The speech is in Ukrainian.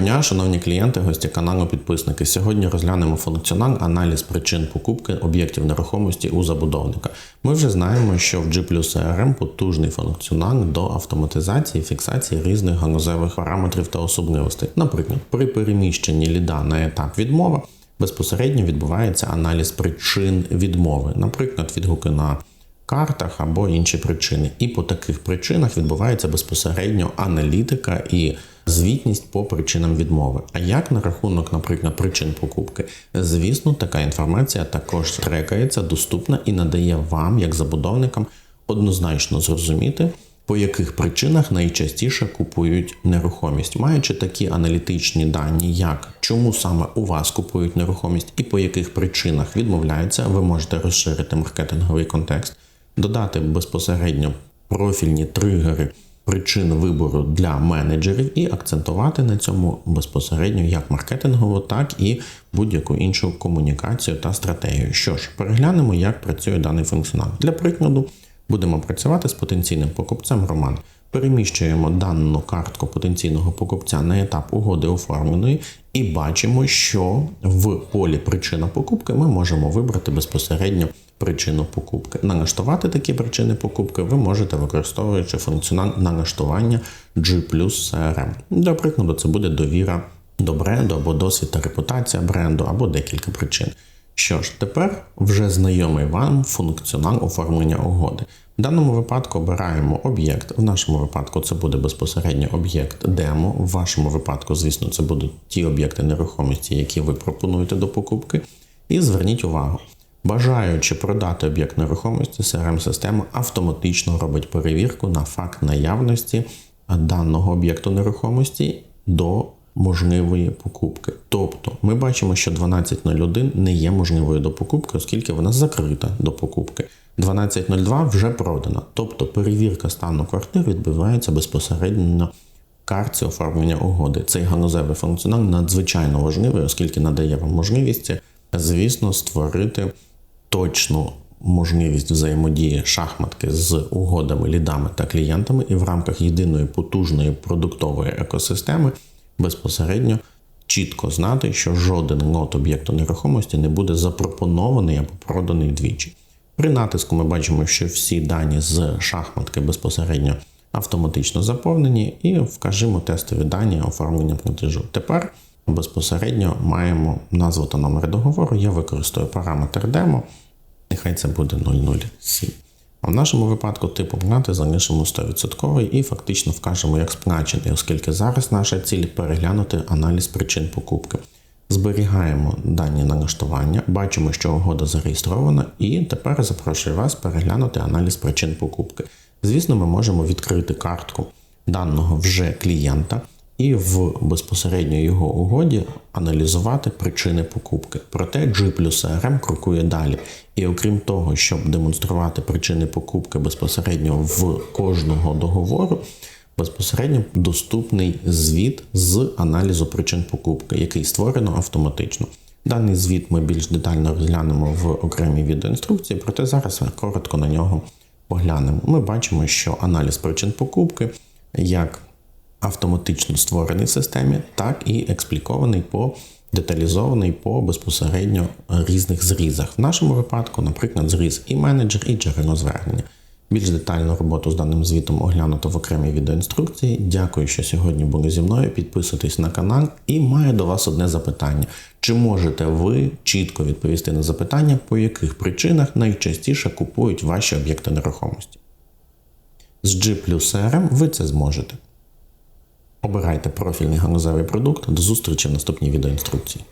дня, шановні клієнти, гості каналу, підписники. Сьогодні розглянемо функціонал аналіз причин покупки об'єктів нерухомості у забудовника. Ми вже знаємо, що в G CRM потужний функціонал до автоматизації фіксації різних галузевих параметрів та особливостей. Наприклад, при переміщенні ліда на етап відмови безпосередньо відбувається аналіз причин відмови, наприклад, відгуки на картах або інші причини. І по таких причинах відбувається безпосередньо аналітика і звітність по причинам відмови. А як на рахунок, наприклад, причин покупки? Звісно, така інформація також трекається, доступна і надає вам, як забудовникам, однозначно зрозуміти. По яких причинах найчастіше купують нерухомість, маючи такі аналітичні дані, як чому саме у вас купують нерухомість і по яких причинах відмовляються, ви можете розширити маркетинговий контекст, додати безпосередньо профільні тригери причин вибору для менеджерів і акцентувати на цьому безпосередньо як маркетингову, так і будь-яку іншу комунікацію та стратегію. Що ж, переглянемо, як працює даний функціонал. Для прикладу, будемо працювати з потенційним покупцем Роман. Переміщуємо дану картку потенційного покупця на етап угоди оформленої і бачимо, що в полі причина покупки ми можемо вибрати безпосередньо причину покупки. Налаштувати такі причини покупки ви можете використовуючи функціонал налаштування G CRM. Для прикладу, це буде довіра до бренду або досвід та репутація бренду, або декілька причин. Що ж, тепер вже знайомий вам функціонал оформлення угоди. В даному випадку обираємо об'єкт. В нашому випадку це буде безпосередньо об'єкт демо. В вашому випадку, звісно, це будуть ті об'єкти нерухомості, які ви пропонуєте до покупки. І зверніть увагу. Бажаючи продати об'єкт нерухомості, CRM-система автоматично робить перевірку на факт наявності даного об'єкту нерухомості до можливої покупки. Тобто ми бачимо, що 12.01 не є можливою до покупки, оскільки вона закрита до покупки. 12.02 вже продана. Тобто перевірка стану квартир відбувається безпосередньо на карті оформлення угоди. Цей галузевий функціонал надзвичайно важливий, оскільки надає вам можливість, звісно, створити точну можливість взаємодії шахматки з угодами, лідами та клієнтами, і в рамках єдиної потужної продуктової екосистеми безпосередньо чітко знати, що жоден лот об'єкту нерухомості не буде запропонований або проданий двічі. При натиску ми бачимо, що всі дані з шахматки безпосередньо автоматично заповнені, і вкажемо тестові дані оформлення платежу. Тепер безпосередньо маємо назву та номер договору. Я використаю параметр демо, нехай це буде 007. А в нашому випадку типу оплати залишимо 100% і фактично вкажемо як сплачений, оскільки зараз наша ціль переглянути аналіз причин покупки. Зберігаємо дані налаштування, бачимо, що угода зареєстрована, і тепер запрошую вас переглянути аналіз причин покупки. Звісно, ми можемо відкрити картку даного вже клієнта і в безпосередньо його угоді аналізувати причини покупки. Проте G плюс CRM крокує далі. І окрім того, щоб демонструвати причини покупки безпосередньо в кожного договору, безпосередньо доступний звіт з аналізу причин покупки, який створено автоматично. Даний звіт ми більш детально розглянемо в окремій відеоінструкції, проте зараз коротко на нього поглянемо. Ми бачимо, що аналіз причин покупки як автоматично створений в системі, так і експлікований по деталізований по безпосередньо різних зрізах. В нашому випадку, наприклад, зріз і менеджер, і джерело звернення. Більш детальну роботу з даним звітом оглянуто в окремій відеоінструкції. Дякую, що сьогодні були зі мною. Підписуйтесь на канал і маю до вас одне запитання: чи можете ви чітко відповісти на запитання, по яких причинах найчастіше купують ваші об'єкти нерухомості? З G плюс ви це зможете. Обирайте профільний галузевий продукт. До зустрічі в наступній відеоінструкції.